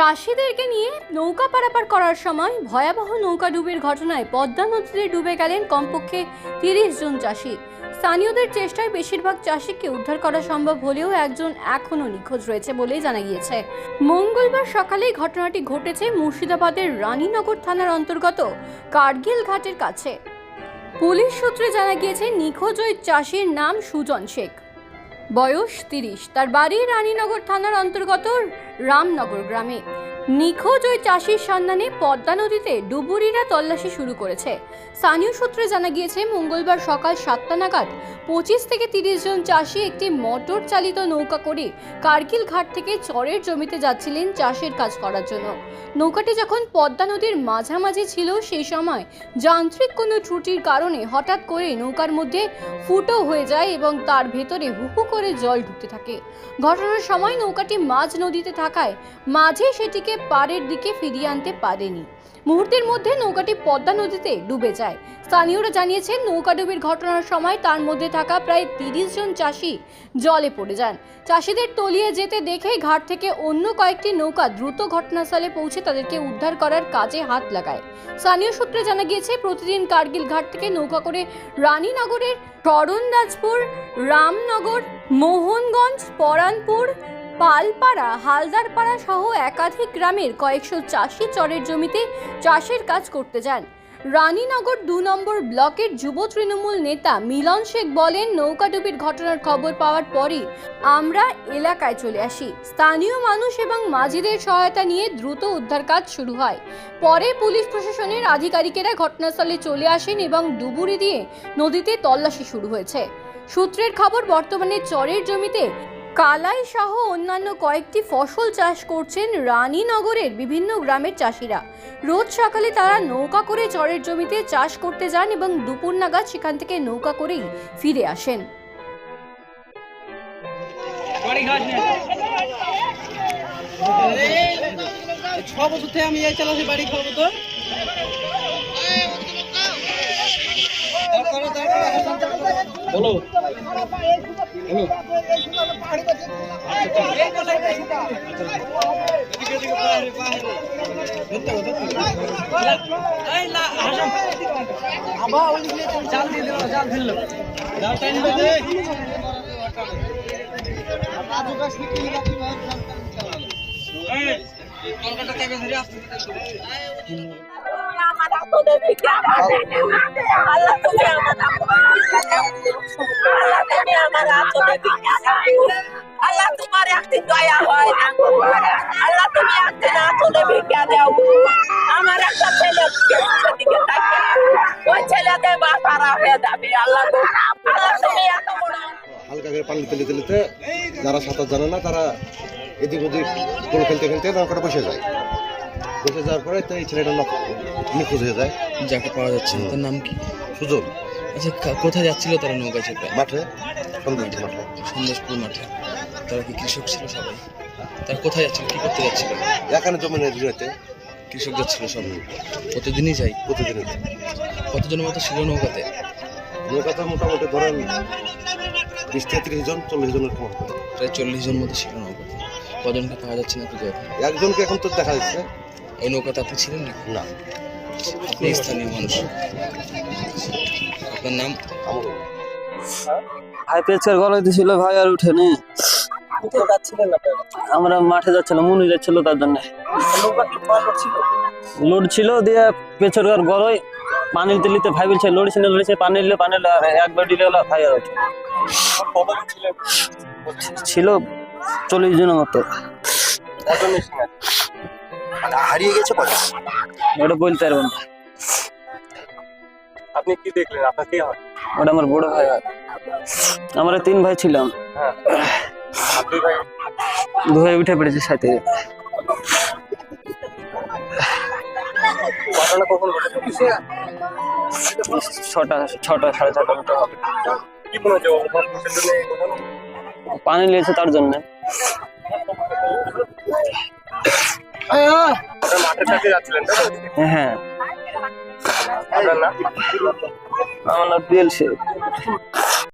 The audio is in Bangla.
চাষিদেরকে নিয়ে নৌকা পারাপার করার সময় ভয়াবহ নৌকা ডুবের ঘটনায় পদ্মা নদীতে ডুবে গেলেন কমপক্ষে তিরিশ জন চাষি। স্থানীয়দের চেষ্টায় বেশিরভাগ চাষিকে উদ্ধার করা সম্ভব হলেও একজন এখনও নিখোঁজ রয়েছে বলেই জানা গিয়েছে। মঙ্গলবার সকালে ঘটনাটি ঘটেছে মুর্শিদাবাদের রানীনগর থানার অন্তর্গত কার্গিল ঘাটের কাছে। পুলিশ সূত্রে জানা গিয়েছে, নিখোঁজ ওই চাষির নাম সুজন শেখ। বয়স তিরিশ। তার বাড়ি রানীনগর থানার অন্তর্গত রামনগর গ্রামে। নিখোঁজ ওই চাষির সন্ধানে পদ্মা নদীতে ডুবুরিরা তল্লাশি শুরু করেছে। স্থানীয় সূত্রে জানা গিয়েছে, মঙ্গলবার সকাল সাতটা নাগাদ পঁচিশ থেকে তিরিশ জন চাষি একটি মোটর চালিত নৌকা করে কার্গিল ঘাট থেকে চরের জমিতে যাচ্ছিলেন চাষের কাজ করার জন্য। নৌকাটি যখন পদ্মা নদীর মাঝামাঝি ছিল, সেই সময় যান্ত্রিক কোনো ত্রুটির কারণে হঠাৎ করে নৌকার মধ্যে ফুটো হয়ে যায় এবং তার ভেতরে হুহু করে জল ঢুকতে থাকে। ঘটনার সময় নৌকাটি মাঝ নদীতে থাকায় মাঝে সেটিকে পাড়ের দিকে ফিরিয়ে আনতে পারেনি। মুহূর্তের মধ্যে নৌকাটি পদ্মা নদীতে ডুবে যায়। স্থানীয়রা জানিয়েছেন, নৌকা ডুবির ঘটনার সময় তার মধ্যে থাকা প্রায় তিরিশ জন চাষি জলে পড়ে যান। চাষিদের তলিয়ে যেতে দেখে ঘাট থেকে অন্য কয়েকটি নৌকা দ্রুত ঘটনাস্থলে পৌঁছে তাদেরকে উদ্ধার করার কাজে হাত লাগায়। স্থানীয় সূত্রে জানা গিয়েছে, প্রতিদিন কার্গিল ঘাট থেকে নৌকা করে রানীনগরের শরণদাসপুর রামনগর, মোহনগঞ্জ, পরানপুর পালপাড়া, হালদারপাড়া সহ একাধিক গ্রামের কয়েকশো চাষি চরের জমিতে চাষের কাজ করতে যান। রানীনগর দু নম্বর ব্লকের যুব তৃণমূল নেতা মিলন শেখ বলেন, নৌকাডুবির ঘটনার খবর পাওয়ার পরই আমরা এলাকায় চলে আসি। স্থানীয় মানুষ এবং মাঝিদের সহায়তা নিয়ে দ্রুত উদ্ধার কাজ শুরু হয়। পরে পুলিশ প্রশাসনের আধিকারিকেরা ঘটনাস্থলে চলে আসেন এবং ডুবুরি দিয়ে নদীতে তল্লাশি শুরু হয়েছে। সূত্রের খবর, বর্তমানে চরের জমিতে কালাই সহ অন্যান্য কয়েকটি ফসল চাষ করছেন রানীনগরের বিভিন্ন গ্রামের চাষিরা রোজ সকালে তারা নৌকা করে চরের জমিতে চাষ করতে যান এবং দুপুর নাগাদ সেখান থেকে নৌকা করেই ফিরে আসেন ছ বছর থেকে আমি এই চালাচ্ছি বাড়ি খাব তো বলো। বলো। জাল দিয়ে দিল জাল ফেলল কলকাতা থেকে ধরে আসতে হালকা করে পানি তেলে তেলেতে যারা সাঁতার জানে না, তারা এদিক ওদিক খেলতে খেলতে নৌকাটা বসে যায়। বসে যাওয়ার পরে তো এই ছেলেটা নিখোঁজ হয়ে যায়। যাকে পাওয়া যাচ্ছে না, তার নাম কি? সুযোগ আচ্ছা কোথায় যাচ্ছিল তারা নৌকা চেপে? মাঠে সন্দেহ মাঠে। সন্দেশপুর মাঠে। তারা কি কৃষক ছিল সবাই? তারা কোথায় যাচ্ছিল কি করতে যাচ্ছিল? এখানে জমিনের জুড়েতে কৃষক যাচ্ছিল সব। প্রতিদিনই যাই প্রতিদিন কতজনের মতো ছিল নৌকাতে? নৌকাতে মোটামুটি ধরেন বিশ থেকে ত্রিশ জন চল্লিশ জনের কম প্রায় চল্লিশ জন মতো ছিল নৌকাতে। কজনকে পাওয়া যাচ্ছে না খুঁজে একজনকে এখন তো দেখা যাচ্ছে। ওই নৌকাতে আপনি ছিলেন নাকি? না। আপনি স্থানীয় মানুষ। আপনার নাম? ভাই পেঁচকার গলাতে ছিল ভাই আর উঠেনি। আমরা মাঠে যাচ্ছিলাম মুনি যাচ্ছিল তার জন্য। লোড ছিল দিয়ে পেছরকার গড়ই পানির দিলিতে ভাই বলছে লোড ছিল লড়ছে পানি দিলে পানি একবার দিলে গেল ভাই আর ছিল চল্লিশ জনের মতো। হারিয়ে গেছে কত ওটা বলতে পারব না আপনি কি দেখলেন? আপনার কে হয়? ওটা আমার বড় ভাই হয়। আমরা তিন ভাই ছিলাম। দুই ভাই? দু ভাই উঠে পড়েছে সাথে। ছটা ছটা সাড়ে ছটা মতো হবে? পানি নিয়েছে তার জন্য। মাঠের কাছে যাচ্ছিলেন হ্যাঁ। আপনার নাম? আমার নাম